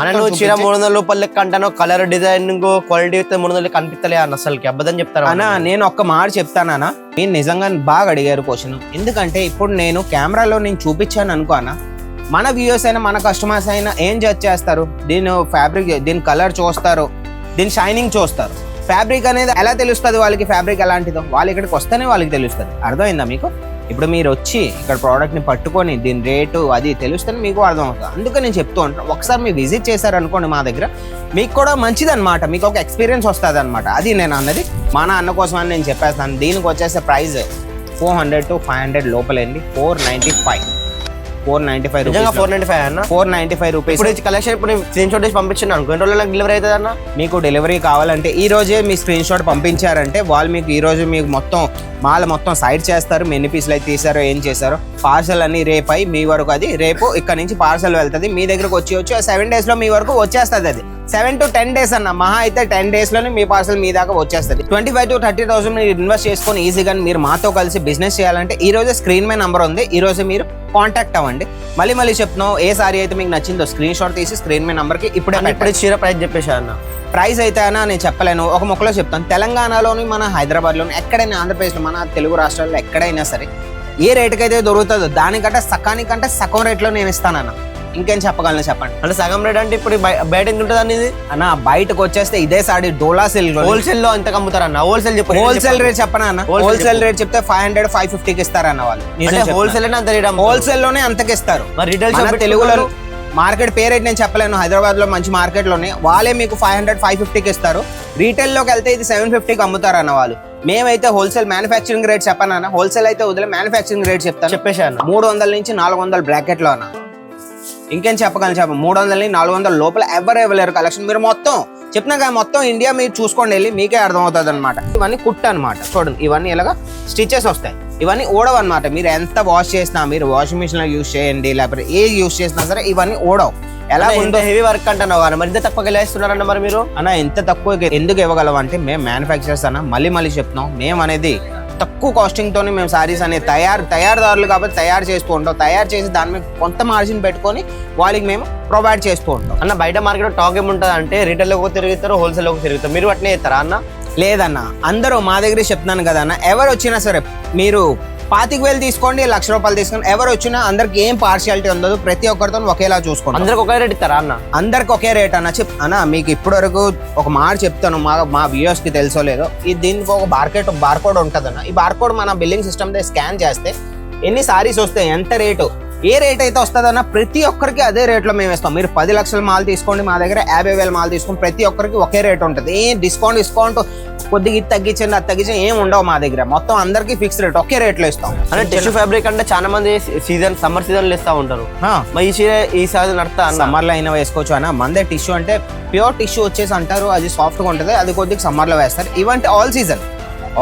అన్న నువ్వు చీర మూడు వందల రూపాయలు లెక్క అంటాను కలర్ డిజైనింగ్ క్వాలిటీ అయితే మూడు వందలు కనిపిస్తలే అన్న అసలుకి. అబద్ధం చెప్తారా అన్న నేను ఒక్క మాట చెప్తానా నేను నిజంగా బాగా అడిగారు క్వశ్చన్ ఎందుకంటే ఇప్పుడు నేను కెమెరాలో నేను చూపించాను అనుకో అన్న. మన వ్యూయర్స్ అయినా మన కస్టమర్స్ అయినా ఏం జడ్జ్ చేస్తారు? దీని ఫ్యాబ్రిక్ దీని కలర్ చూస్తారు. దీని షైనింగ్ చూస్తారు. ఫ్యాబ్రిక్ అనేది ఎలా తెలుస్తుంది వాళ్ళకి? ఫ్యాబ్రిక్ ఎలాంటిదో. వాళ్ళు ఇక్కడికి వస్తేనే వాళ్ళకి తెలుస్తుంది. అర్థమైందా మీకు? ఇప్పుడు మీరు వచ్చి ఇక్కడ ప్రోడక్ట్ని పట్టుకొని దీని రేటు అది తెలుస్తేనే మీకు అర్థం అవుతుంది అందుకే నేను చెప్తూ ఉంటాను ఒకసారి మీరు విజిట్ చేశారనుకోండి మా దగ్గర మీకు కూడా మంచిదన్నమాట మీకు ఒక ఎక్స్పీరియన్స్ వస్తుంది అనమాట అది నేను అన్నది మా నాన్న కోసం అని నేను చెప్పేస్తాను. దీనికి వచ్చేసే price four hundred to five hundred లోపలండి four ninety five four ninety five నిజంగా ఫోర్ నైన్టీ ఫైవ్ అన్న? Four ninety five rupees. ఇప్పుడు కలెక్షన్ ఇప్పుడు స్క్రీన్ షాట్ చేసి పంపించాను అనుకో ఎన్ని రోజుల్లో డెలివరీ అవుతుంది అన్న? మీకు డెలివరీ కావాలంటే ఈ రోజే మీ స్క్రీన్ షాట్ పంపించారంటే వాళ్ళు మీకు ఈ రోజు మీకు మొత్తం మాల మొత్తం సైడ్ చేస్తారు మీ ఎన్ని పీసులు అయితే తీసారో ఏం చేశారో. పార్సల్ అన్ని రేపు అయి మీ వరకు అది రేపు ఇక్కడ నుంచి పార్సల్ వెళ్తుంది. మీ దగ్గరకు వచ్చి వచ్చి సెవెన్ డేస్లో మీ వరకు వచ్చేస్తుంది అది. సెవెన్ టు టెన్ డేస్ అన్న మహా అయితే టెన్ డేస్లోనే మీ పార్సల్ మీ దాకా వచ్చేస్తుంది. Twenty five to thirty thousand మీరు ఇన్వెస్ట్ చేసుకొని ఈజీగా మీరు మాతో కలిసి బిజినెస్ చేయాలంటే ఈ రోజే స్క్రీన్ మీద నంబర్ ఉంది. ఈ రోజు మీరు కాంటాక్ట్ అవ్వండి. మళ్ళీ మళ్ళీ చెప్తున్నాం ఏ సారీ అయితే మీకు నచ్చిందో స్క్రీన్ షాట్ తీసి స్క్రీన్ మీద నంబర్కి ఇప్పుడే అన్న ఇప్పుడు చీర ప్రైస్ చెప్పేసా అన్న. ప్రైస్ అయితే అన్నా నేను చెప్పలేను. ఒక మొక్కలో చెప్తాను. తెలంగాణలోని మన హైదరాబాద్లోని ఎక్కడైనా ఆంధ్రప్రదేశ్లో మన తెలుగు రాష్ట్రాల్లో ఎక్కడైనా సరే ఏ రేటుకి అయితే దొరుకుతుందో దానికంటే సకానికంటే సగం రేట్లో నేను ఇస్తానన్న. ఇంకేం చెప్పగలను చెప్పండి? అంటే సగం రేట్ అంటే ఇప్పుడు బయ- బయట ఎంత ఉంటుంది అన్న ఇది అన్న బయటకు వచ్చేస్తే ఇదే సాడి డోలా సిల్క్ హోల్సేల్లో ఎంత అమ్ముతారు అన్న? హోల్సేల్ చెప్పు హోల్సేల్ రేట్ చెప్పనా అన్న? హోల్సేల్ రేట్ చెప్తే ఫైవ్ హండ్రెడ్ ఫైవ్ ఫిఫ్టీకి ఇస్తారన్న వాళ్ళు. హోల్సేల్ అంత రేట్ హోల్సేల్లోనే అంతకి ఇస్తారు. మరి రిటైల్ షాప్ తెలుగులో మార్కెట్ పేరు అయితే నేను చెప్పలేను. హైదరాబాద్లో మంచి మార్కెట్లోనే. వాళ్ళే మీకు ఫైవ్ హండ్రెడ్ ఫైవ్ ఫిఫ్టీకి ఇస్తారు. రీటైల్లోకి వెళ్తే ఇది సెవెన్ ఫిఫ్టీకి అమ్ముతారు అన్న వాళ్ళు. మేమైతే హోల్సేల్ మ్యానుఫాక్చరింగ్ రేట్ చెప్పాను హోల్సేల్ అయితే వదిలే మ్యానుఫాక్చరింగ్ రేట్ చెప్తాను. చెప్పేసా అన్న మూడు వందల నుంచి నాలుగు వందల బ్రాకెట్లో అన్న. ఇంకేం చెప్పగలను చెప్ప? మూడు వందల నుంచి నాలుగు వందల లోపల ఎవరు ఇవ్వలేరు కలెక్షన్ మీరు మొత్తం చెప్పినా కదా మొత్తం ఇండియా మీరు చూసుకోండి వెళ్ళి మీకే అర్థం అవుతుంది అనమాట ఇవన్నీ కుట్ అనమాట చూడండి ఇవన్నీ ఇలాగా స్టిచెస్ వస్తాయి. ఇవన్నీ ఓడవు అనమాట మీరు ఎంత వాష్ చేసినా మీరు వాషింగ్ మిషన్లో యూస్ చేయండి లేకపోతే ఏ యూస్ చేసినా సరే ఇవన్నీ ఓడవు ఎలా ఉందో హెవీ వర్క్ అంటున్నావు అన్న మరి ఇంత తక్కువ వేస్తున్నారన్న మరి మీరు? అన్న ఎంత తక్కువ ఎందుకు ఇవ్వగలం అంటే మేము మ్యానుఫ్యాక్చరర్స్ అన్న మళ్ళీ మళ్ళీ చెప్తున్నాం. మేము అనేది తక్కువ కాస్టింగ్ తోనే మేము సారీస్ అనేది తయారు తయారుదారులు కాబట్టి తయారు చేస్తూ ఉంటాం. తయారు చేసి దాని మీద కొంత మార్జిన్ పెట్టుకొని వాళ్ళకి మేము ప్రొవైడ్ చేస్తూ ఉంటాం. అన్న బయట మార్కెట్ టాక్ ఏముంటుంది అంటే రిటైల్లోకి తిరుగుతారు హోల్సేల్లోకి తిరుగుతారు. మీరు అట్నే చేస్తారా అన్న? లేదన్న అందరూ మా దగ్గర చెప్తున్నాను కదా అన్న. ఎవరు వచ్చినా సరే మీరు పాతిక వేలు తీసుకోండి లక్ష రూపాయలు తీసుకోండి ఎవరు వచ్చినా అందరికి ఏం పార్షియాలిటీ ఉండదు ప్రతి ఒక్కరితో ఒకేలా చూసుకోండి అందరికి ఒకే రేట్ ఇస్తారా అన్న? అందరికి ఒకే రేట్ అన్న చెప్ అన్న మీకు ఇప్పటి వరకు ఒక మాట చెప్తాను మా మా వ్యూయర్స్కి తెలుసో లేదో ఈ దీనికి ఒక బార్కెట్ బార్కోడ్ ఉంటుంది అన్న ఈ బార్కోడ్ మన బిల్లింగ్ సిస్టమ్ దే స్కాన్ చేస్తే ఎన్ని సారీస్ వస్తాయి ఎంత రేటు ఏ రేట్ అయితే వస్తుందన్న ప్రతి ఒక్కరికి అదే రేట్లో మేము ఇస్తాం. మీరు పది లక్షల మాల్ తీసుకోండి మా దగ్గర యాభై వేల మాల్ తీసుకోండి ప్రతి ఒక్కరికి ఒకే రేట్ ఉంటుంది. ఏ డిస్కౌంట్ డిస్కౌంట్ కొద్దిగా ఇది తగ్గించండి అది తగ్గించండి ఏం ఉండవు మా దగ్గర. మొత్తం అందరికి ఫిక్స్ రేట్ ఒకే రేట్లో ఇస్తాం. అంటే టిష్యూ ఫ్యాబ్రిక్ అంటే చాలా మంది సీజన్ సమ్మర్ సీజన్ ఇస్తా ఉంటారు. మరి ఈ చీర ఈ సీజన్ నడతా సమ్మర్లో అయినా వేసుకోవచ్చు అన్న. మందే టిష్యూ అంటే ప్యూర్ టిష్యూ వచ్చేసి అంటారు అది సాఫ్ట్గా ఉంటుంది అది కొద్దిగా సమ్మర్లో వేస్తారు. ఇవంటే ఆల్ సీజన్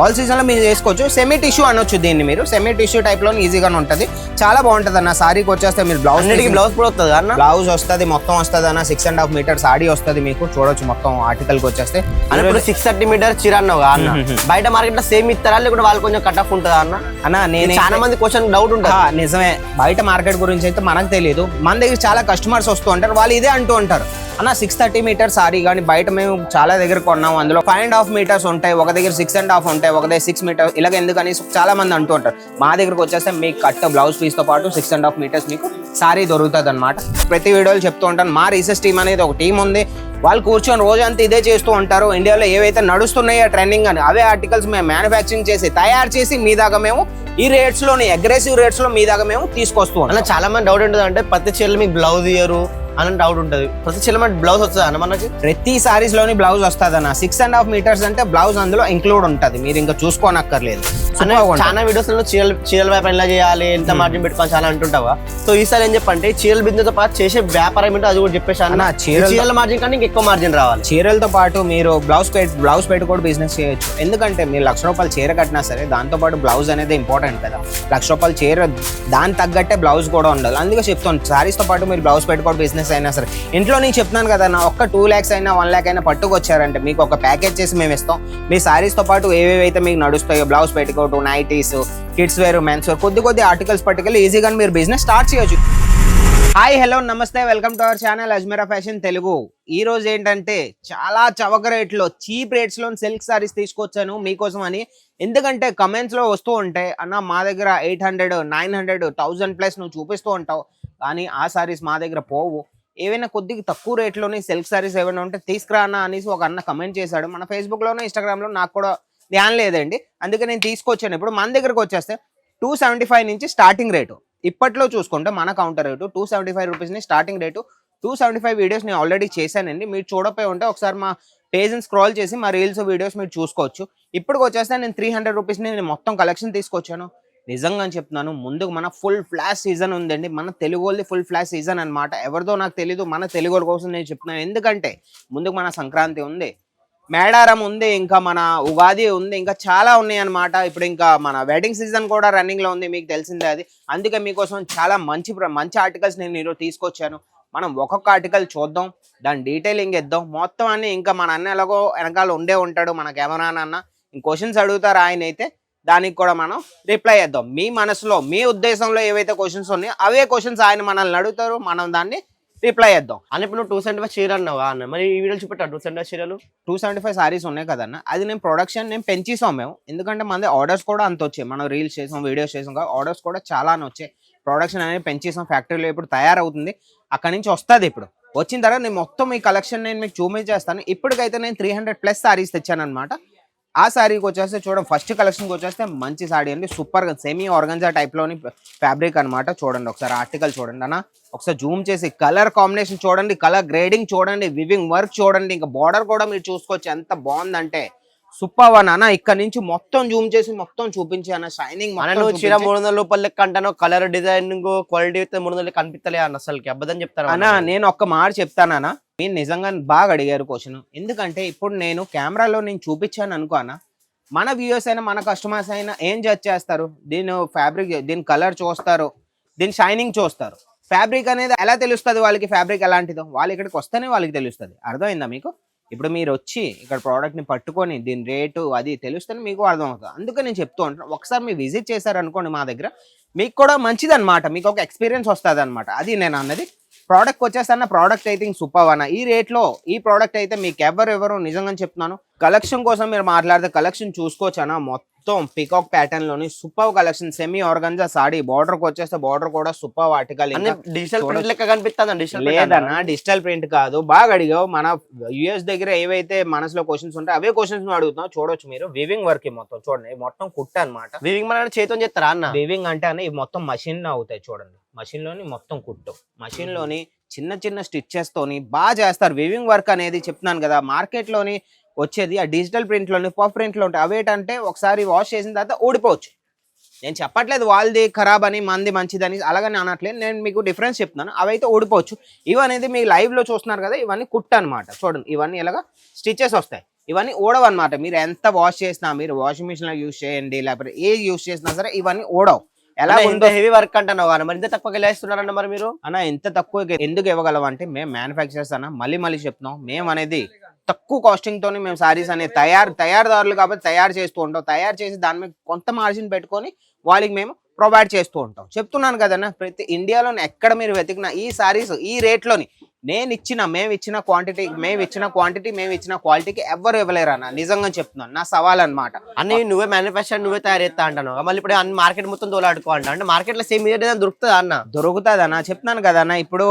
ఆల్ సీజన్లో మీరు చేసుకోవచ్చు. సెమీ టిష్యూ అనొచ్చు దీన్ని మీరు. సెమీ టిష్యూ టైప్లో ఈజీగా ఉంటుంది. చాలా బాగుంటుంది అన్న. సారీకి వచ్చేస్తే మీరు బ్లౌజ్ అన్నిటికీ బ్లౌజ్ కూడా వస్తుంది అన్న? బ్లౌజ్ వస్తుంది మొత్తం వస్తుంది అన్న. Six and half metre sari వస్తుంది మీకు. చూడొచ్చు మొత్తం ఆర్టికల్కి వచ్చేస్తే. అన్న ఇప్పుడు సిక్స్ థర్టీ మీటర్ చీర అన్నావు అన్న. బయట మార్కెట్లో సేమ్ ఇస్తారా? లేకుంటే వాళ్ళు కొంచెం కట్ ఆఫ్ ఉంటుందా అన్న? అన్న నేను చాలా మంది క్వశ్చన్ డౌట్ ఉంటుంది. నిజమే. బయట మార్కెట్ గురించి అయితే మనకు తెలియదు మన దగ్గర చాలా కస్టమర్స్ వస్తూ ఉంటారు. వాళ్ళు ఇదే అంటూ ఉంటారు. అన్న సిక్స్ థర్టీ మీటర్ సారీ కానీ బయట మేము చాలా దగ్గర కొన్నాం అందులో ఫైవ్ అండ్ హాఫ్ మీటర్స్ ఉంటాయి. ఒక దగ్గర సిక్స్ అండ్ హాఫ్ ఉంటాయి. ఒక దగ్గర సిక్స్ మీటర్ ఇలాగ ఎందుకని చాలా మంది అంటూ ఉంటారు. మా దగ్గరకు వచ్చేస్తే మీకు కట్ బ్లౌజ్ పీస్తో పాటు సిక్స్ అండ్ హాఫ్ మీటర్స్ మీకు సారీ దొరుకుతుంది అనమాట ప్రతి వీడియోలు చెప్తూ ఉంటాను. మా రీసెర్చ్ టీమ్ అనేది ఒక టీం ఉంది. వాళ్ళు కూర్చొని రోజంతా ఇదే చేస్తూ ఉంటారు. ఇండియాలో ఏవైతే నడుస్తున్నాయో ట్రెండింగ్ అని అవే ఆర్టికల్స్ మేము మ్యానుఫ్యాక్చరింగ్ చేసి తయారు చేసి మీ దాకా మేము ఈ రేట్స్లోని అగ్రెసివ్ రేట్స్లో మీ దాకా మేము తీసుకొస్తూ అన్న ఉంటాం చాలా మంది డౌట్ ఉంటుంది అంటే పత్తి చీరలు మీకు బ్లౌజ్ ఇయ్యరు. అని డౌట్ ఉంటుంది. ప్రతి చీర బ్లౌజ్ వస్తుంది అన్న మనకి? ప్రతి సారీస్లోని బ్లౌజ్ వస్తుంది అన్న సిక్స్ అండ్ హాఫ్ మీటర్స్ అంటే బ్లౌజ్ అందులో ఇంక్లూడ్ ఉంటుంది. మీరు ఇంకా చూసుకోనక్కర్లేదు. చాలా వీడియోస్లో చీరల చీరల వ్యాపారం ఎలా చేయాలి ఎంత మార్జిన్ పెట్టుకోవాలి చాలా అంటుంటావా? సో ఈసారి ఏం చెప్పంటే చీరల బిజినెస్తో పాటు చేసే వ్యాపారం ఏంటో అది కూడా చెప్పేసి అన్న అన్న, చీరల- మార్జిన్ కానీ ఎక్కువ మార్జిన్ రావాలి. చీరలతో పాటు మీరు బ్లౌజ్ బ్లౌజ్ పెట్టి కూడా బిజినెస్ చేయొచ్చు. ఎందుకంటే మీరు లక్ష రూపాయలు చీర కట్టినా సరే దాంతో పాటు బ్లౌజ్ అనేది ఇంపార్టెంట్ కదా. లక్ష రూపాయలు చీర దాని తగ్గట్టే బ్లౌజ్ కూడా ఉండాలి. అందుకే చెప్తాను సారీస్తో పాటు మీరు బ్లౌజ్ పెట్టుకోవడం బిజినెస్ అయినా సరే. ఇంట్లో నేను చెప్తున్నాను కదా నా ఒక్క టూ ల్యాక్స్ అయినా వన్ ల్యాక్ అయినా పట్టుకొచ్చారంటే మీకు ఒక ప్యాకేజ్ చేసి మేము ఇస్తాం. మీ సారీస్తో పాటు ఏవేవైతే మీకు నడుస్తాయో బ్లౌజ్ పెట్టుకోవటం nighties kids wear mens wear కొద్ది కొద్ది ఆర్టికల్స్ పట్టుకెళ్ళి ఈజీగా మీరు బిజినెస్ స్టార్ట్ చేయొచ్చు. హాయ్ హలో నమస్తే welcome to our channel Ajmeera fashion Telugu. ఈ రోజు ఏంటంటే చాలా చవక రేట్లో చీప్ రేట్స్లో సిల్క్ సారీస్ తీసుకొచ్చాను మీకోసం అని. ఎందుకంటే కమెంట్స్లో వస్తూ ఉంటాయి అన్న మా దగ్గర eight hundred nine hundred thousand plus నువ్వు చూపిస్తూ ఉంటావు కానీ ఆ సారీస్ మా దగ్గర పోవు. ఏవైనా కొద్దిగా తక్కువ రేట్లోనే సిల్క్ సారీస్ ఏమైనా ఉంటే తీసుకురానా అనేసి ఒక అన్న కమెంట్ చేశాడు. మన ఫేస్బుక్లోనే ఇన్స్టాగ్రామ్లో నాకు కూడా ధ్యానం లేదండి. అందుకే నేను తీసుకొచ్చాను. ఇప్పుడు మన దగ్గరకు వచ్చేస్తే టూ సెవెంటీ ఫైవ్ నుంచి స్టార్టింగ్ రేటు ఇప్పట్లో చూసుకుంటే మన counter rate two seventy five రూపీస్ని starting rate two seventy five videos నేను ఆల్రెడీ చేశానండి. మీరు చూడపోయి ఉంటే ఒకసారి మా పేజ్ని స్క్రోల్ చేసి మా రీల్స్ వీడియోస్ మీరు చూసుకోవచ్చు. ఇప్పుడు వచ్చేస్తే నేను త్రీ హండ్రెడ్ రూపీస్ని నేను మొత్తం కలెక్షన్ తీసుకొచ్చాను. నిజంగా చెప్తున్నాను ముందుకు మన ఫుల్ ఫ్లాష్ సీజన్ ఉందండి. మన తెలుగు వాళ్ళది ఫుల్ ఫ్లాష్ సీజన్ అన్నమాట. ఎవరిదో నాకు తెలీదు మన తెలుగు కోసం నేను చెప్తున్నాను. ఎందుకంటే ముందుకు మన సంక్రాంతి ఉంది. మేడారం ఉంది ఇంకా మన ఉగాది ఉంది ఇంకా చాలా ఉన్నాయి అన్నమాట ఇప్పుడు ఇంకా మన వెడ్డింగ్ సీజన్ కూడా రన్నింగ్లో ఉంది మీకు తెలిసిందే అది. అందుకే మీకోసం చాలా మంచి మంచి ఆర్టికల్స్ నేను ఈరోజు తీసుకొచ్చాను. మనం ఒక్కొక్క ఆర్టికల్ చూద్దాం దాని డీటెయిలింగ్ ఇద్దాం మొత్తం అన్ని ఇంకా మన అన్న ఎలాగో వెనకాల ఉండే ఉంటాడు మన కెమెరా అన్న. క్వశ్చన్స్ అడుగుతారు ఆయన అయితే దానికి కూడా మనం రిప్లై చేద్దాం. మీ మనసులో మీ ఉద్దేశంలో ఏవైతే క్వశ్చన్స్ ఉన్నాయో అవే క్వశ్చన్స్ ఆయన మనల్ని అడుగుతారు. మనం దాన్ని రిప్లై చేద్దాం. అని ఇప్పుడు నువ్వు టూ సెవెంటీ ఫైవ్ చీర అన్నావు అన్న? మరి ఈ వీడియోలు చూపెట్టా టూ సెవెంటీ ఫైవ్ చీరలు? టూ సెవెంటీ ఫైవ్ సారీస్ ఉన్నాయి కదన్న అది నేను ప్రొడక్షన్ నేను పెంచేసాం మేము. ఎందుకంటే మన ఆర్డర్స్ కూడా అంత వచ్చాయి. మనం రీల్స్ చేసాం వీడియోస్ చేసాం కదా ఆర్డర్స్ కూడా చాలానే వచ్చాయి. ప్రొడక్షన్ అనేది పెంచేసాం ఫ్యాక్టరీలో ఇప్పుడు తయారవుతుంది. అక్కడ నుంచి వస్తుంది ఇప్పుడు. వచ్చిన తర్వాత నేను మొత్తం ఈ కలెక్షన్ నేను మీకు చూపించేస్తాను. ఇప్పటికైతే నేను త్రీ హండ్రెడ్ ప్లస్ సారీస్ తెచ్చాను అనమాట ఆ సారీకి వచ్చేస్తే చూడండి ఫస్ట్ కలెక్షన్కి వచ్చేస్తే మంచి సారీ అండి. సూపర్ సెమీ ఆర్గన్జా టైప్లోని ఫ్యాబ్రిక్ అన్నమాట. చూడండి ఒకసారి ఆర్టికల్ చూడండి అన్న. ఒకసారి జూమ్ చేసి కలర్ కాంబినేషన్ చూడండి కలర్ గ్రేడింగ్ చూడండి వివింగ్ వర్క్ చూడండి. ఇంకా బార్డర్ కూడా మీరు చూసుకోవచ్చు ఎంత బాగుందంటే. సూపర్ వన్ అన్న. ఇక్కడ నుంచి మొత్తం జూమ్ చేసి మొత్తం చూపించి అన్న. షైనింగ్ మన నువ్వు చీర మూడు వందల రూపాయలు లెక్క అంటాను కలర్ డిజైనింగ్ క్వాలిటీ అయితే మూడు వందలు కనిపిస్తలే అన్న అసలుకి. అబద్ధం చెప్తాను అన్న నేను ఒక్క మాట చెప్తానన్నా. మీరు నిజంగా బాగా అడిగారు క్వశ్చన్ ఎందుకంటే ఇప్పుడు నేను కెమెరాలో నేను చూపించాను అనుకోనా మన వ్యూయర్స్ అయినా మన కస్టమర్స్ అయినా ఏం జడ్జ్ చేస్తారు? దీని ఫ్యాబ్రిక్ దీని కలర్ చూస్తారు దీని షైనింగ్ చూస్తారు. ఫ్యాబ్రిక్ అనేది ఎలా తెలుస్తుంది వాళ్ళకి? ఫ్యాబ్రిక్ ఎలాంటిదో. వాళ్ళు ఇక్కడికి వస్తేనే వాళ్ళకి తెలుస్తుంది. అర్థమైందా మీకు? ఇప్పుడు మీరు వచ్చి ఇక్కడ ప్రోడక్ట్ని పట్టుకొని దీని రేటు అది తెలుస్తేనే మీకు అర్థమవుతుంది. అందుకే నేను చెప్తూ ఉంటాను ఒకసారి మీరు విజిట్ చేశారనుకోండి మా దగ్గర మీకు కూడా మంచిది అనమాట మీకు ఒక ఎక్స్పీరియన్స్ వస్తుంది అనమాట అది నేను అన్నది ప్రోడక్ట్ వచ్చేసన్న ప్రోడక్ట్ అయితే సూపర్ అన్న ఈ రేట్లో ఈ ప్రోడక్ట్ అయితే మీకు ఎవరు ఎవరు నిజంగా చెప్తున్నాను. కలెక్షన్ కోసం మీరు మాట్లాడితే కలెక్షన్ చూసుకోవచ్చు అన్న మొత్తం peacock ప్యాటర్న్లోని super collection semi organza sari బార్డర్కి వచ్చేస్తే బార్డర్ కూడా సూపర్ అన్ని డిజిటల్ ప్రింట్ లెక్క కనిపిస్తుంది? లేదన్నా డిజిటల్ ప్రింట్ కాదు. బాగా అడిగావు. మన యుఎస్ దగ్గర ఏవైతే మనసులో క్వశ్చన్స్ ఉంటాయి అవే క్వశ్చన్స్ అడుగుతున్నావు. చూడొచ్చు మీరు. వివింగ్ వర్క్ మొత్తం. చూడండి. మొత్తం కుట్ట అన్నమాట. వివింగ్ మన చేతితో చేస్తారా అన్న? వీవింగ్ అంటే అన్న మొత్తం మషిన్ అవుతాయి చూడండి. మషిన్లోని మొత్తం కుట్టు. మషిన్లోని చిన్న చిన్న స్టిచ్చెస్తోని బాగా చేస్తారు. వీవింగ్ వర్క్ అనేది చెప్తున్నాను కదా మార్కెట్లోని వచ్చేది ఆ డిజిటల్ ప్రింట్లోని పఫ్ ప్రింట్లో ఉంటాయి. అవేటంటే ఒకసారి వాష్ చేసిన తర్వాత ఊడిపోవచ్చు. నేను చెప్పట్లేదు వాళ్ళది ఖరాబ్ అని మంది మంచిదని అలాగని అనట్లేదు. నేను మీకు డిఫరెన్స్ చెప్తున్నాను. అవైతే ఊడిపోవచ్చు. ఇవనేది మీ లైవ్లో చూస్తున్నారు కదా ఇవన్నీ కుట్ట అనమాట చూడండి ఇవన్నీ ఇలాగ స్టిచ్చెస్ వస్తాయి. ఇవన్నీ ఓడవు అనమాట మీరు ఎంత వాష్ చేసినా మీరు వాషింగ్ మిషన్ యూజ్ యూస్ చేయండి లేకపోతే ఏ యూస్ చేసినా సరే ఇవన్నీ ఓడవు ఎలా ఉందో హెవీ వర్క్ అంటున్నావు. అన్న మరి ఇంత తక్కువ వెళ్ళేస్తున్నారన్న మరి మీరు? అన్న ఎంత తక్కువ ఎందుకు ఇవ్వగలం అంటే మేము మ్యానుఫ్యాక్చరర్స్ అన్న మళ్ళీ మళ్ళీ చెప్తున్నాం. మేము అనేది తక్కువ కాస్టింగ్ తోని మేము సారీస్ అనేది తయారు తయారుదారులు కాబట్టి తయారు చేస్తూ ఉంటాం. తయారు చేసి దాని మీద కొంత మార్జిన్ పెట్టుకొని వాళ్ళకి మేము ప్రొవైడ్ చేస్తూ ఉంటాం. చెప్తున్నాను కదన్న ప్రతి ఇండియాలోని ఎక్కడ మీరు వెతికిన ఈ సారీస్ ఈ రేట్లోని నేను ఇచ్చిన మేము ఇచ్చిన క్వాంటిటీ మేము ఇచ్చిన క్వాంటిటీ మేము ఇచ్చిన క్వాలిటీకి ఎవరు ఇవ్వలేరు అన్న నిజంగా చెప్తున్నాను నా సవాల్ అన్నమాట అన్ని నువ్వే మ్యానుఫాక్చర్ నువ్వే తయారు చేస్తా అంటాను మళ్ళీ ఇప్పుడు అన్ని మార్కెట్ మొత్తం తోలాడుకో అంట అంటే మార్కెట్లో సేమ్ ఇదే దొరుకుతుందా అన్న? దొరుకుతుంది అన్న చెప్తున్నాను కదా అన్న ఇప్పుడు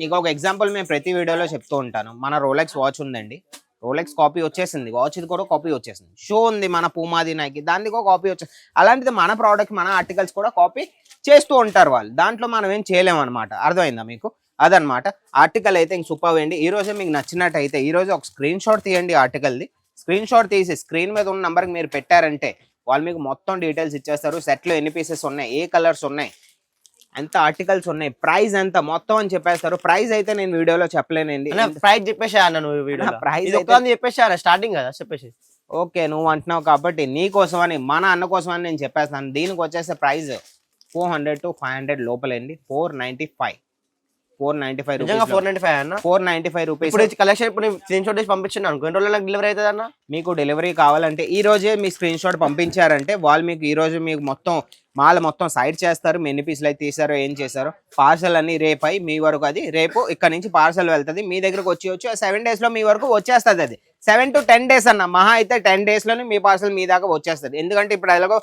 మీకు ఒక ఎగ్జాంపుల్ మేము ప్రతి వీడియోలో చెప్తూ ఉంటాను. మన రోలెక్స్ వాచ్ ఉందండి. రోలెక్స్ కాపీ వచ్చేసింది. వాచ్ ఇది కూడా కాపీ వచ్చేసింది. షో ఉంది మన పూమాది నాకి దానికి కూడా కాపీ వచ్చేసి అలాంటిది మన ప్రోడక్ట్ మన ఆర్టికల్స్ కూడా కాపీ చేస్తూ ఉంటారు వాళ్ళు. దాంట్లో మనం ఏం చేయలేమన్నమాట అర్థమైందా మీకు? అదనమాట ఆర్టికల్ అయితే ఇంక సూపర్ వేయండి ఈ రోజే మీకు నచ్చినట్టయితే ఈ రోజు ఒక స్క్రీన్ షాట్ తీయండి ఆర్టికల్ది స్క్రీన్ షాట్ తీసి స్క్రీన్ మీద ఉన్న నెంబర్కి మీరు పెట్టారంటే వాళ్ళు మీకు మొత్తం డీటెయిల్స్ ఇచ్చేస్తారు. సెట్లో ఎన్ని పీసెస్ ఉన్నాయి? ఏ కలర్స్ ఉన్నాయి? ఎంత ఆర్టికల్స్ ఉన్నాయి? ప్రైస్ ఎంత? మొత్తం అని చెప్పేస్తారు. ప్రైస్ అయితే నేను వీడియోలో చెప్పలేనండి. ప్రైస్ చెప్పేసా నువ్వు వీడియో ఒక్క చెప్పేసా స్టార్టింగ్ కదా చెప్పేసి ఓకే నువ్వు అంటున్నావు కాబట్టి నీ అని మన అన్న కోసం అని నేను చెప్పేస్తాను. దీనికి వచ్చేసే price four hundred to five hundred లోపలండి. Four ninety five four ninety five నిజంగా ఫోర్ నైన్టీ ఫైవ్ అన్న? Four ninety five rupees. ఇప్పుడు కలెక్షన్ ఇప్పుడు స్క్రీన్ షాట్ చేసి పంపించండి అనుకో. ఎన్ని రోజుల్లో డెలివరీ అవుతుంది అన్న? మీకు డెలివరీ కావాలంటే ఈ రోజే మీ స్క్రీన్ షాట్ పంపించారంటే వాళ్ళు మీకు ఈ రోజు మీకు మొత్తం మాల మొత్తం సైడ్ చేస్తారు మీ ఎన్ని పీసులు అయితే తీసారో ఏం చేశారో. పార్సల్ అన్ని రేపు అయి మీ వరకు అది రేపు ఇక్కడ నుంచి పార్సల్ వెళ్తుంది. మీ దగ్గరకు వచ్చి వచ్చి సెవెన్ డేస్లో మీ వరకు వచ్చేస్తుంది అది. సెవెన్ టు టెన్ డేస్ అన్న. మహా అయితే టెన్ డేస్లోనే మీ పార్సల్ మీ దాకా వచ్చేస్తుంది. ఎందుకంటే ఇప్పుడు ఎలాగో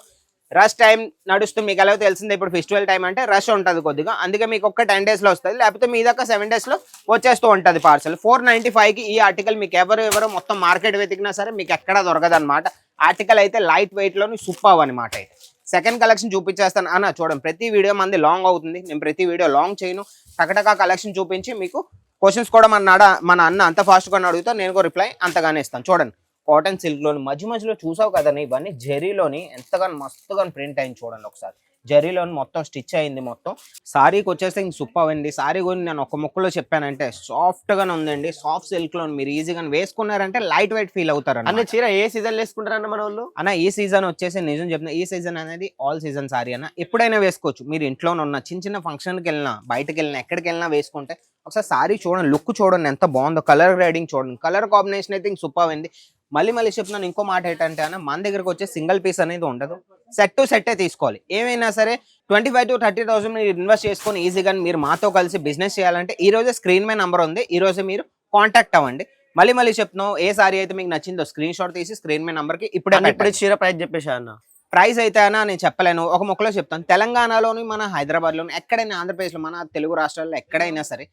రష్ టైం నడుస్తూ మీకు ఎలాగో తెలిసిందే ఇప్పుడు ఫెస్టివల్ టైం అంటే రష్ ఉంటుంది కొద్దిగా. అందుకే మీకు ఒక్క టెన్ డేస్లో వస్తుంది. లేకపోతే మీ దాకా సెవెన్ డేస్లో వచ్చేస్తూ ఉంటుంది పార్సల్. ఫోర్ నైన్టీ ఫైవ్కి ఈ ఆర్టికల్ మీకు ఎవరు ఎవరు మొత్తం మార్కెట్ వెతికినా సరే మీకు ఎక్కడా దొరకదనమాట ఆర్టికల్ అయితే లైట్ వెయిట్లోని సూపర్ అనమాట అయితే. సెకండ్ కలెక్షన్ చూపించేస్తాను. అన్న చూడండి ప్రతి వీడియో మంది లాంగ్ అవుతుంది. నేను ప్రతి వీడియో లాంగ్ చేయను. టకటకా కలెక్షన్ చూపించి మీకు క్వశ్చన్స్ కూడా మన నాడ మన అన్న అంత ఫాస్ట్గా అడుగుతా నేను కూడా రిప్లై అంతగానే ఇస్తాను. చూడండి. కాటన్ సిల్క్లోని మధ్య మధ్యలో చూసావు కదా ఇవన్నీ జెరీలోని ఎంతగానో మస్తుగా ప్రింట్ అయింది చూడండి ఒకసారి. జరీలోని మొత్తం స్టిచ్ అయింది మొత్తం. సారీకి వచ్చేస్తే ఇంక సూపర్ అండి సారీ గురించి నేను ఒక ముక్కలో చెప్పానంటే సాఫ్ట్ గానే ఉందండి. సాఫ్ట్ సిల్క్లో మీరు ఈజీగా వేసుకున్నారంటే లైట్ వెయిట్ ఫీల్ అవుతారు అన్న చీర ఏ సీజన్ వేసుకుంటారన్న మన వాళ్ళు? అన్న ఈ సీజన్ వచ్చేసి నిజం చెప్తున్నా ఈ సీజన్ అనేది ఆల్ సీజన్ సారీ అన్న. ఎప్పుడైనా వేసుకోవచ్చు. మీరు ఇంట్లోనే ఉన్న చిన్న చిన్న ఫంక్షన్కి వెళ్ళినా బయటకు వెళ్ళినా ఎక్కడికి వెళ్ళినా వేసుకుంటే ఒకసారి సారీ చూడండి లుక్ చూడండి ఎంత బాగుందో. కలర్ గ్రేడింగ్ చూడండి. కలర్ కాంబినేషన్ అయితే ఇంక సూపర్ అయింది మళ్ళీ మళ్ళీ చెప్తున్నాను ఇంకో మాట ఏంటంటే అన్న మన దగ్గరకు వచ్చే సింగిల్ పీస్ అనేది ఉండదు. సెట్ టు సెట్టే తీసుకోవాలి. ఏమైనా సరే twenty five to thirty thousand మీరు ఇన్వెస్ట్ చేసుకొని ఈజీగా మీరు మాతో కలిసి బిజినెస్ చేయాలంటే ఈ రోజే స్క్రీన్ మీద నంబర్ ఉంది. ఈ రోజే మీరు కాంటాక్ట్ అవ్వండి. మళ్ళీ మళ్ళీ చెప్తున్నాం ఏ సారీ అయితే మీకు నచ్చిందో స్క్రీన్ షాట్ తీసి స్క్రీన్ మీద నంబర్కి ఇప్పుడే ఇప్పుడు. చీర ప్రైస్ చెప్పేసా అన్న? ప్రైస్ అయితే అన్నా నేను చెప్పలేను. ఒక ముక్కలో చెప్తాను. తెలంగాణలోని మన హైదరాబాద్లోని ఎక్కడైనా ఆంధ్రప్రదేశ్లో మన తెలుగు రాష్ట్రాల్లో ఎక్కడైనా సరే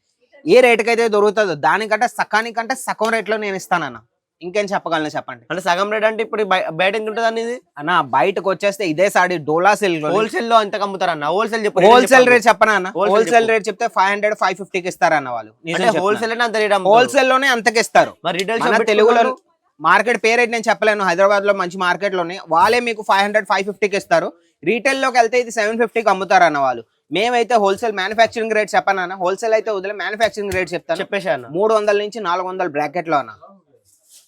ఏ రేటుకి అయితే దొరుకుతుందో దానికంటే సకానికంటే సగం రేట్లో నేను ఇస్తానన్న. ఇంకేం చెప్పగలను చెప్పండి? అంటే సగం రేట్ అంటే ఇప్పుడు బయ- బయట ఎంత ఉంటుంది అనేది అన్న బయటకు వచ్చేస్తే ఇదే సాడి డోలా సిల్క్ హోల్సేల్లో ఎంత అమ్ముతారు అన్న? హోల్సేల్ చెప్పు హోల్సేల్ రేట్ చెప్పనా అన్న? హోల్సేల్. రేట్ చెప్తే ఫైవ్ హండ్రెడ్ ఫైవ్ ఫిఫ్టీకి ఇస్తారన్న వాళ్ళు. హోల్సేల్ అంత రేట్ హోల్సేల్లోనే అంతకి ఇస్తారు. మరి రిటైల్ మన తెలుగులో మార్కెట్ పేరు అయితే నేను చెప్పలేను. హైదరాబాద్లో మంచి మార్కెట్లోనే వాళ్ళే మీకు ఫైవ్ హండ్రెడ్ ఫైవ్ ఫిఫ్టీకి ఇస్తారు. రీటైల్లోకి వెళ్తే ఇది సెవెన్ ఫిఫ్టీకి అమ్ముతారు అన్న వాళ్ళు. మేమైతే హోల్సేల్ మ్యానుఫాక్చరింగ్ రేట్ చెప్పాను హోల్సేల్ అయితే వదిలే మ్యానుఫాక్చరింగ్ రేట్ చెప్తాను. చెప్పేసా అన్న మూడు వందల నుంచి నాలుగు వందల బ్రాకెట్లో అన్న.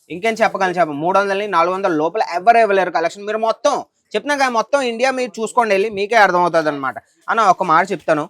ఇంకేం చెప్పగలను చెప్ప? మూడు వందలని నాలుగు వందల లోపల ఎవరు ఇవ్వలేరు కలెక్షన్ మీరు మొత్తం చెప్పినా కానీ మొత్తం ఇండియా మీరు చూసుకోండి వెళ్ళి మీకే అర్థమవుతుంది అనమాట అన్న ఒక మాట చెప్తాను.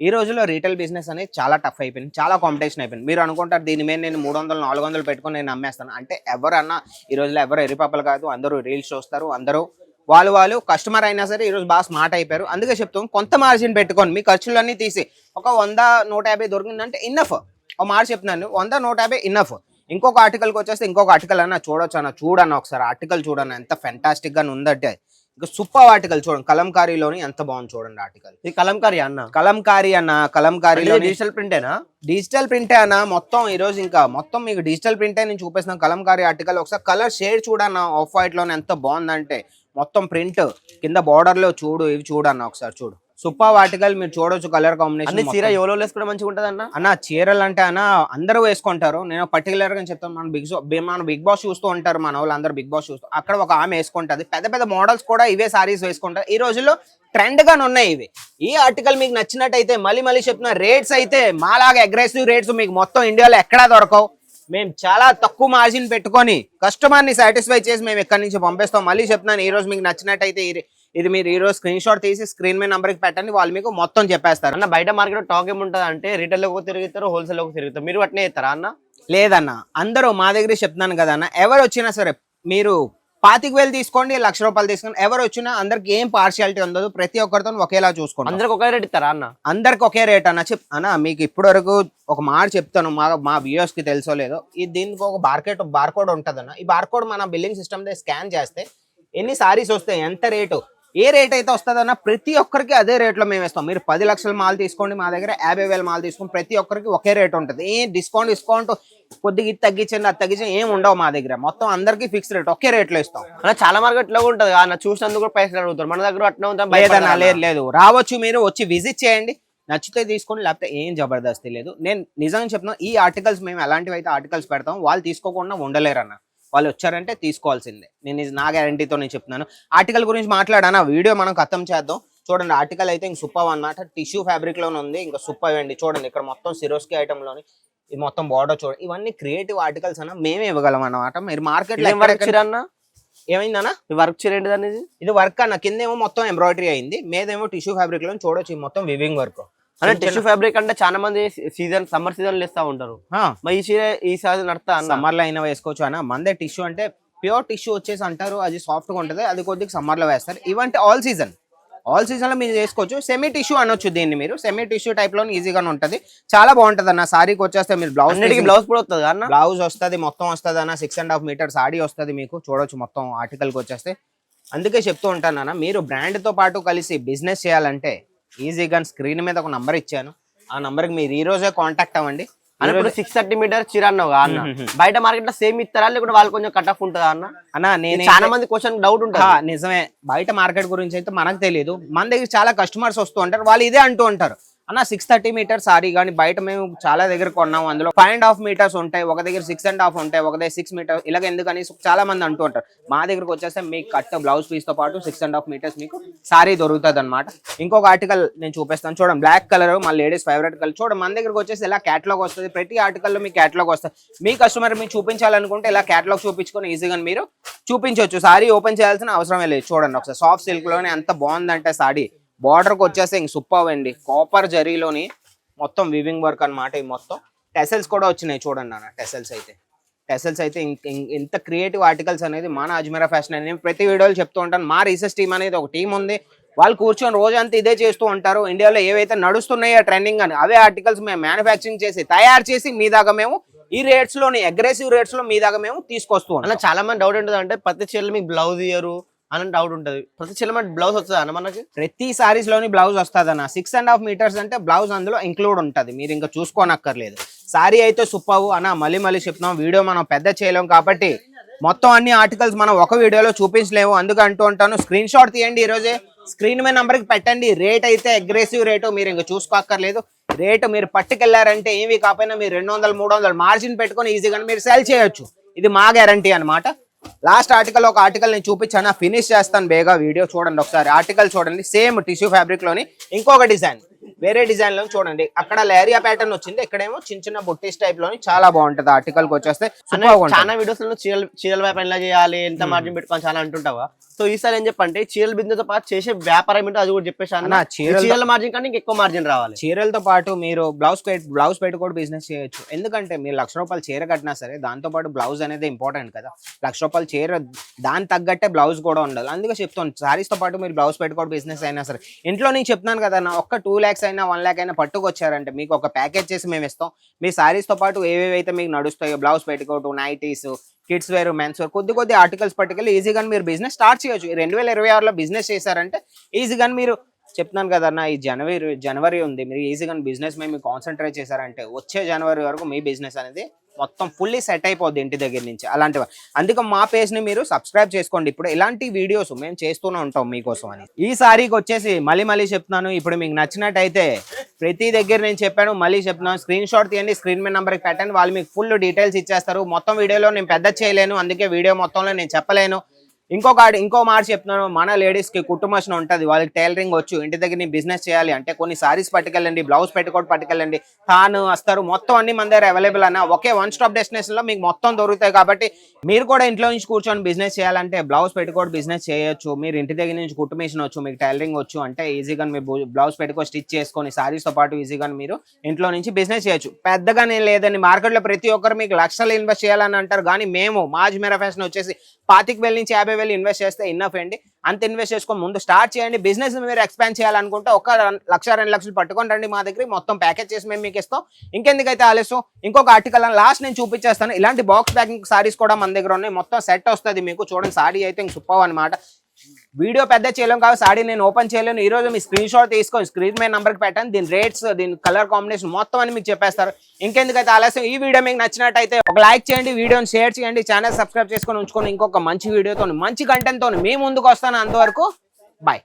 ఈ రోజుల్లో రీటైల్ బిజినెస్ అనేది చాలా టఫ్ అయిపోయింది చాలా కాంపిటీషన్ అయిపోయింది. మీరు అనుకుంటారు దీని మీద నేను మూడు వందలు నాలుగు వందలు పెట్టుకుని నేను అమ్మేస్తాను అంటే ఎవరన్నా ఈ రోజుల్లో ఎవరు ఎరిపాపలు కాదు అందరూ రీల్స్ చూస్తారు అందరూ వాళ్ళు వాళ్ళు కస్టమర్ అయినా సరే ఈరోజు బాగా స్మార్ట్ అయిపోయారు. అందుకే చెప్తాం కొంత మార్జిన్ పెట్టుకోండి. మీ ఖర్చులన్నీ తీసి ఒక వంద నూట యాభై దొరికిందంటే ఇన్నఫ్ ఒక మాట చెప్తున్నాను వంద నూట యాభై ఇన్నఫ్ ఇంకొక ఆర్టికల్కి వచ్చేస్తే ఇంకొక ఆర్టికల్ అన్న చూడొచ్చు అన్న చూడన్న ఒకసారి. ఆర్టికల్ చూడన్న ఎంత ఫెంటాస్టిక్గా ఉందంటే ఇంకా సూపర్ ఆర్టికల్ చూడండి. కలంకారీలోని ఎంత బాగుంది చూడండి ఆర్టికల్ ఇది కలంకారీ అన్న. కలంకారీ అన్న కలంకారీలో డిజిటల్ ప్రింటేనా డిజిటల్ ప్రింటే అన్న. మొత్తం ఈ రోజు ఇంకా మొత్తం మీకు డిజిటల్ ప్రింటే నేను చూపిస్తున్నాను. కలంకారీ ఆర్టికల్ ఒకసారి కలర్ షేడ్ చూడన్న ఆఫ్ వైట్లోనే ఎంత బాగుందంటే మొత్తం ప్రింట్ కింద బార్డర్లో చూడు ఇవి చూడన్న ఒకసారి చూడు. సూపర్ ఆర్టికల్ మీరు చూడొచ్చు కలర్ అన్ని చీర కాంబినేషన్ ఎవరో వేసుకుంటే మంచిగా ఉంటది అన్న అన్న చీరలు అంటే అన్న అందరూ వేసుకుంటారు. నేను పర్టికులర్గా చెప్తాను మన బిగ్ మన బిగ్ బాస్ చూస్తూ ఉంటారు మన వాళ్ళు అందరూ బిగ్ బాస్ చూస్తూ. అక్కడ ఒక ఆమె వేసుకుంటది. పెద్ద పెద్ద మోడల్స్ కూడా ఇవే సారీస్ వేసుకుంటారు ఈ రోజుల్లో ట్రెండ్ గానే ఉన్నాయి ఇవి. ఈ ఆర్టికల్ మీకు నచ్చినట్టయితే మళ్ళీ మళ్ళీ చెప్తున్నా రేట్స్ అయితే మాలాగా అగ్రెసివ్ రేట్స్ మీకు మొత్తం ఇండియాలో ఎక్కడా దొరకవు. మేము చాలా తక్కువ మార్జిన్ పెట్టుకొని కస్టమర్ని సాటిస్ఫై చేసి మేము ఎక్కడి నుంచి పంపిస్తాం. మళ్ళీ చెప్తున్నాను ఈ రోజు మీకు నచ్చినట్టయితే ఇది- మీరు ఈ రోజు స్క్రీన్ షాట్ తీసి స్క్రీన్ మీద నంబర్కి పెట్టండి వాళ్ళు మీకు మొత్తం చెప్పేస్తారు. అన్న బయట మార్కెట్ టాక్ ఏముంటది అంటే రిటైల్లోకి తిరుగుతారు హోల్సేల్లోకి తిరుగుతారు. మీరు అట్నే చేస్తారా అన్న? లేదన్న. అందరూ మా దగ్గర చెప్తున్నాను కదా అన్న ఎవరు వచ్చినా సరే మీరు పాతిక వేలు తీసుకోండి లక్ష రూపాయలు తీసుకోండి ఎవరు వచ్చినా అందరికి ఏం పార్షియాలిటీ ఉండదు ప్రతి ఒక్కరితో ఒకేలా చూసుకోండి. అందరికి ఒకే రేట్ ఇస్తారా అన్న? అందరికి ఒకే రేట్ అన్న. చెప్ అన్న మీకు ఇప్పటి వరకు ఒక మాట చెప్తాను మా మా వ్యూయర్స్కి తెలుసో లేదో ఈ దీనికి ఒక బార్కెట్ బార్కోడ్ ఉంటుంది అన్న ఈ బార్కోడ్ మన బిల్లింగ్ సిస్టమ్ స్కాన్ చేస్తే ఎన్ని సారీస్ వస్తాయి ఎంత రేటు ఏ రేట్ అయితే వస్తుందన్న ప్రతి ఒక్కరికి అదే రేట్లో మేము ఇస్తాం. మీరు పది లక్షల మాల్ తీసుకోండి మా దగ్గర యాభై వేల మాల్ తీసుకోండి ప్రతి ఒక్కరికి ఒకే రేట్ ఉంటుంది. ఏ డిస్కౌంట్ డిస్కౌంట్ కొద్దిగా ఇది తగ్గించండి అది తగ్గించండి ఏం ఉండవు మా దగ్గర. మొత్తం అందరికి ఫిక్స్ రేట్ ఒకే రేట్లో ఇస్తాం. అన్న చాలా మార్కెట్లో ఉంటది. అన్న చూసినందుకు కూడా పైసలు అడుగుతారు. మన దగ్గర అట్నే ఉంటాం లేదన్నా లేదు లేదు. రావచ్చు మీరు వచ్చి విజిట్ చేయండి. నచ్చితే తీసుకోండి లేకపోతే ఏం జబర్దస్తి లేదు. నేను నిజంగా చెప్తున్నా ఈ ఆర్టికల్స్ మేము ఎలాంటివి అయితే ఆర్టికల్స్ పెడతాం వాళ్ళు తీసుకోకుండా ఉండలేరన్న. వాళ్ళు వచ్చారంటే తీసుకోవాల్సిందే. నేను ఇది నా గ్యారంటీతో నేను చెప్తున్నాను. ఆర్టికల్ గురించి మాట్లాడాను? ఆ వీడియో మనం ఖతం చేద్దాం. చూడండి ఆర్టికల్ అయితే ఇంక సూపర్ అనమాట టిష్యూ ఫ్యాబ్రిక్లోనే ఉంది ఇంకా సూపర్ అండి. చూడండి ఇక్కడ మొత్తం సిరోస్కి ఐటమ్లోని ఇది మొత్తం బార్డర్ చూడండి. ఇవన్నీ క్రియేటివ్ ఆర్టికల్స్ అన్న మేమే ఇవ్వగలం అన్నమాట. మీరు మార్కెట్లో వర్క్ చీర ఎక్కడెక్కడ- అన్న? ఏమైందన్నా ఈ వర్క్ ఏంటిది అనేది ఇది? వర్క్ అన్న. కిందేమో మొత్తం ఎంబ్రాయిడరీ అయింది. మీదేమో టిష్యూ ఫ్యాబ్రిక్లో చూడొచ్చు మొత్తం వివింగ్ వర్క్ అంటే టిష్యూ ఫ్యాబ్రిక్ అంటే చాలా మంది సీజన్ సమ్మర్ సీజన్ ఇస్తా ఉంటారు. మరి ఈ చీర ఈ సీజన్ నడతా సమ్మర్లో అయినా వేసుకోవచ్చు అన్న. మందే టిష్యూ అంటే ప్యూర్ టిష్యూ వచ్చేసి అంటారు అది సాఫ్ట్గా ఉంటుంది అది కొద్దిగా సమ్మర్లో వేస్తారు. ఇవంటే ఆల్ సీజన్ ఆల్ సీజన్లో మీరు చేసుకోవచ్చు సెమీ టిష్యూ అనొచ్చు దీన్ని మీరు. సెమీ టిష్యూ టైప్లో ఈజీగానే ఉంటది. చాలా బాగుంటది అన్న. సారీకి వచ్చేస్తే మీరు బ్లౌజ్ బ్లౌజ్ కూడా వస్తుంది అన్న. బ్లౌజ్ వస్తుంది మొత్తం వస్తుంది అన్న. Six and half metre sari వస్తుంది మీకు. చూడొచ్చు మొత్తం ఆర్టికల్కి వచ్చేస్తే. అందుకే చెప్తూ ఉంటాను అన్న. మీరు brand తో పాటు కలిసి బిజినెస్ చేయాలంటే ఈజీగా స్క్రీన్ మీద ఒక నంబర్ ఇచ్చాను. ఆ నంబర్కి మీరు ఈ రోజే కాంటాక్ట్ అవ్వండి. ఇప్పుడు సిక్స్ థర్టీ మీటర్ చీర అన్నావు అన్న. బయట మార్కెట్లో సేమ్ ఇస్తారా? లేకుంటే వాళ్ళు కొంచెం కట్ ఆఫ్ ఉంటుందా అన్న? అన్న నేను చాలా మంది క్వశ్చన్ డౌట్ ఉంటుంది. ఆ, నిజమే. బయట మార్కెట్ గురించి అయితే మనకు తెలియదు. మన దగ్గర చాలా కస్టమర్స్ వస్తూ ఉంటారు. వాళ్ళు ఇదే అంటూ ఉంటారు. అన్న సిక్స్ థర్టీ మీటర్స్ సారీ కానీ బయట మేము చాలా దగ్గర కొన్నాం అందులో ఫైవ్ అండ్ హాఫ్ మీటర్స్ ఉంటాయి. ఒక దగ్గర సిక్స్ అండ్ హాఫ్ ఉంటాయి. ఒక దగ్గర సిక్స్ మీటర్ ఇలాగ ఎందుకని చాలా మంది అంటూ ఉంటారు. మా దగ్గరకు వచ్చేస్తే మీకు కట్ బ్లౌజ్ పీస్తో పాటు సిక్స్ అండ్ హాఫ్ మీటర్స్ మీకు సారీ దొరుకుతుంది అనమాట ఇంకొక ఆర్టికల్ నేను చూపిస్తాను. చూడండి బ్లాక్ కలర్ మా లేడీస్ ఫేవరెట్ కలర్ చూడండి మన దగ్గరకు వచ్చేసి ఇలా క్యాటలాగ్ వస్తుంది. ప్రతి ఆర్టికల్లో మీ క్యాటలాగ్ వస్తుంది. మీ కస్టమర్ మీకు చూపించాలనుకుంటే ఇలా క్యాటలాగ్ చూపించుకొని ఈజీగా మీరు చూపించవచ్చు సారీ ఓపెన్ చేయాల్సిన అవసరమే లేదు. చూడండి ఒకసారి సాఫ్ట్ సిల్క్లోనే ఎంత బాగుందంటే సారీ బార్డర్ వచ్చేస్తే ఇంక సూపర్ అండి కాపర్ జరీలోని మొత్తం వివింగ్ వర్క్ అన్నమాట ఈ మొత్తం. టెసల్స్ కూడా వచ్చినాయి చూడండి అన్న టెసల్స్ అయితే. టెసల్స్ అయితే ఇంత క్రియేటివ్ ఆర్టికల్స్ అనేది మన అజ్మీరా ఫ్యాషన్ అనేది నేను ప్రతి వీడియోలో చెప్తూ ఉంటాను. మా రీసెర్చ్ టీమ్ అనేది ఒక టీం ఉంది. వాళ్ళు కూర్చొని రోజంతా ఇదే చేస్తూ ఉంటారు. ఇండియాలో ఏవైతే నడుస్తున్నాయో ట్రెండింగ్ అని అవే ఆర్టికల్స్ మేము మ్యానుఫ్యాక్చరింగ్ చేసి తయారు చేసి మీ దాకా మేము ఈ రేట్స్లోని అగ్రెసివ్ రేట్స్లో మీ దాకా మేము తీసుకొస్తూ అన్న చాలా మంది డౌట్ ఏంటంటే పత్తి ప్రతి చీరలు మీకు బ్లౌజ్ ఇయ్యరు అని డౌట్ ఉంటుంది. ప్రతి చిన్న బ్లౌజ్ వస్తుంది అన్న మనకి? ప్రతి సారీస్లోని బ్లౌజ్ వస్తుంది అన్న సిక్స్ అండ్ హాఫ్ మీటర్స్ అంటే బ్లౌజ్ అందులో ఇంక్లూడ్ ఉంటుంది. మీరు ఇంకా చూసుకోనక్కర్లేదు. సారీ అయితే సూపర్ అన్న మళ్ళీ మళ్ళీ చెప్తున్నాం. వీడియో మనం పెద్ద చేయలేం కాబట్టి మొత్తం అన్ని ఆర్టికల్స్ మనం ఒక వీడియోలో చూపించలేము. అందుకు అంటూ ఉంటాను. స్క్రీన్ షాట్ తీయండి ఈరోజే స్క్రీన్ మీద నంబర్కి పెట్టండి. రేట్ అయితే అగ్రెసివ్ రేటు మీరు ఇంకా చూసుకోక్కర్లేదు. రేటు మీరు పట్టుకెళ్ళారంటే ఏమి కాకపోయినా మీరు రెండు వందలు మూడు వందలు మార్జిన్ పెట్టుకొని ఈజీగా మీరు సెల్ చేయొచ్చు. ఇది మా గ్యారంటీ అన్నమాట. లాస్ట్ ఆర్టికల్ ఒక ఆర్టికల్ నేను చూపించాను ఫినిష్ చేస్తాను బేగా వీడియో చూడండి ఒకసారి. ఆర్టికల్ చూడండి సేమ్ టిష్యూ ఫ్యాబ్రిక్లోని ఇంకొక డిజైన్. వేరే డిజైన్లో చూడండి. అక్కడ లేరియా ప్యాటర్న్ వచ్చింది. ఇక్కడేమో చిన్న చిన్న బుట్టీస్ టైప్లోని చాలా బాగుంటది. ఆర్టికల్కి వచ్చేస్తే. చాలా వీడియోస్లో చీరలు చీరల వ్యాపారం ఎలా చేయాలి ఎంత మార్జిన్ పెట్టుకోవాలి చాలా అంటుంటావా? సో ఈసారి ఏం చెప్పంటే చీరల బిజినెస్తో పాటు చేసే వ్యాపారం ఏంటో అది కూడా చెప్పేసి అన్న. అన్న, చీరల- మార్జిన్ కానీ ఎక్కువ మార్జిన్ రావాలి. చీరలతో పాటు మీరు బ్లౌజ్ బ్లౌజ్ పెట్టి కూడా బిజినెస్ చేయొచ్చు. ఎందుకంటే మీరు లక్ష రూపాయలు చీర కట్టినా సరే దాంతో పాటు బ్లౌజ్ అనేది ఇంపార్టెంట్ కదా. లక్ష రూపాయలు చీర దాని తగ్గట్టే బ్లౌజ్ కూడా ఉండాలి. అందుకే చెప్తాను సారీస్తో పాటు మీరు బ్లౌజ్ పెట్టుకోవడం బిజినెస్ అయినా సరే. ఇంట్లో నేను చెప్తున్నాను కదా నా ఒక్క టూ ల్యాక్స్ అయినా వన్ ల్యాక్ అయినా పట్టుకొచ్చారంటే మీకు ఒక ప్యాకేజ్ చేసి మేము ఇస్తాం. మీ శారీస్తో పాటు ఏవేవైతే మీకు నడుస్తాయో blouse petticoat nighties kids wear mens wear కొద్ది కొద్ది ఆర్టికల్స్ పట్టుకెళ్ళి ఈజీగా మీరు బిజినెస్ స్టార్ట్ చేయొచ్చు. రెండు వేల ఇరవై ఆరులో బిజినెస్ చేశారంటే ఈజీగా మీరు చెప్తున్నాను కదన్న ఈ జనవరి జనవరి ఉంది. మీరు ఈజీగా బిజినెస్ మీద మీరు కాన్సన్ట్రేట్ చేశారంటే వచ్చే జనవరి వరకు మీ బిజినెస్ అనేది మొత్తం ఫుల్లీ సెట్ అయిపోద్ది ఇంటి దగ్గర నుంచి అలాంటివి. అందుకే మా పేజ్ని మీరు సబ్స్క్రైబ్ చేసుకోండి. ఇప్పుడు ఇలాంటి వీడియోస్ మేము చేస్తూనే ఉంటాం మీకోసం అని. ఈ సారీకి వచ్చేసి మళ్ళీ మళ్ళీ చెప్తున్నాను. ఇప్పుడు మీకు నచ్చినట్టయితే ప్రతి దగ్గర నేను చెప్పాను మళ్ళీ చెప్తున్నాను. స్క్రీన్ షాట్ తీయండి స్క్రీన్ మీద నెంబర్కి పెట్టండి. వాళ్ళు మీకు ఫుల్ డీటెయిల్స్ ఇచ్చేస్తారు. మొత్తం వీడియోలో నేను పెద్ద చేయలేను. అందుకే వీడియో మొత్తంలో నేను చెప్పలేను. ఇంకొక ఇంకో మాట చెప్తున్నాను. మన లేడీస్కి కుటుంబం ఉంటుంది. వాళ్ళకి టైలరింగ్ వచ్చు. ఇంటి దగ్గర నీ బిజినెస్ చేయాలి అంటే కొన్ని సారీస్ పట్టుకెళ్ళండి బ్లౌజ్ పెట్టుకోటి పట్టుకెళ్ళండి. తాను వస్తారు మొత్తం అన్ని మన దగ్గర అవైలబుల్ అన్న ఒకే వన్ స్టాప్ డెస్టినేషన్లో మీకు మొత్తం దొరుకుతాయి కాబట్టి మీరు కూడా ఇంట్లో నుంచి కూర్చొని బిజినెస్ చేయాలంటే బ్లౌజ్ పెట్టుకోటి బిజినెస్ చేయొచ్చు. మీరు ఇంటి దగ్గర నుంచి కుటుంబేషన్ వచ్చు మీకు టైలరింగ్ వచ్చు అంటే ఈజీగా మీరు బ్లౌజ్ పెట్టుకో స్టిచ్ చేసుకొని సారీస్తో పాటు ఈజీగా మీరు ఇంట్లో నుంచి బిజినెస్ చేయొచ్చు. పెద్దగా నేను లేదని మార్కెట్లో ప్రతి ఒక్కరు మీకు లక్షలు ఇన్వెస్ట్ చేయాలని అంటారు. కానీ మేము మాజ్ మేరా ఫ్యాషన్ వచ్చేసి పాతిక వేల నుంచి యాభై వేలు ఇన్వెస్ట్ చేస్తే ఇన్నఫ్ అండి. అంత ఇన్వెస్ట్ చేసుకొని ముందు స్టార్ట్ చేయండి. బిజినెస్ మీరు ఎక్స్పాండ్ చేయాలనుకుంటే ఒక లక్ష రెండు లక్షలు పట్టుకొని రండి మా దగ్గర మొత్తం ప్యాకేజ్ చేసి మేము మీకు ఇస్తాం. ఇంకెందుకైతే ఆలస్యం? ఇంకొక ఆర్టికల్ లాస్ట్ నేను చూపించేస్తాను. ఇలాంటి బాక్స్ ప్యాకింగ్ సారీస్ కూడా మన దగ్గర ఉన్నాయి. మొత్తం సెట్ వస్తుంది మీకు. చూడండి సారీ అయితే ఇంక సూపర్ అనమాట వీడియో పెద్ద చేయలేం కాదు సాడీ నేను ఓపెన్ చేయలేను. ఈ రోజు మీ స్క్రీన్ షాట్ తీసుకొని స్క్రీన్ మీద నెంబర్కి పెట్టండి. దీని రేట్స్ దీని కలర్ కాంబినేషన్ మొత్తం అని మీకు చెప్పేస్తారు. ఇంకెందుకైతే ఆలస్యం ఈ వీడియో మీకు నచ్చినట్టయితే ఒక లైక్ చేయండి వీడియోని షేర్ చేయండి ఛానల్ సబ్స్క్రైబ్ చేసుకొని ఉంచుకొని ఇంకొక మంచి వీడియోతో మంచి కంటెంట్తో మీ ముందుకు వస్తాను. అంతవరకు బాయ్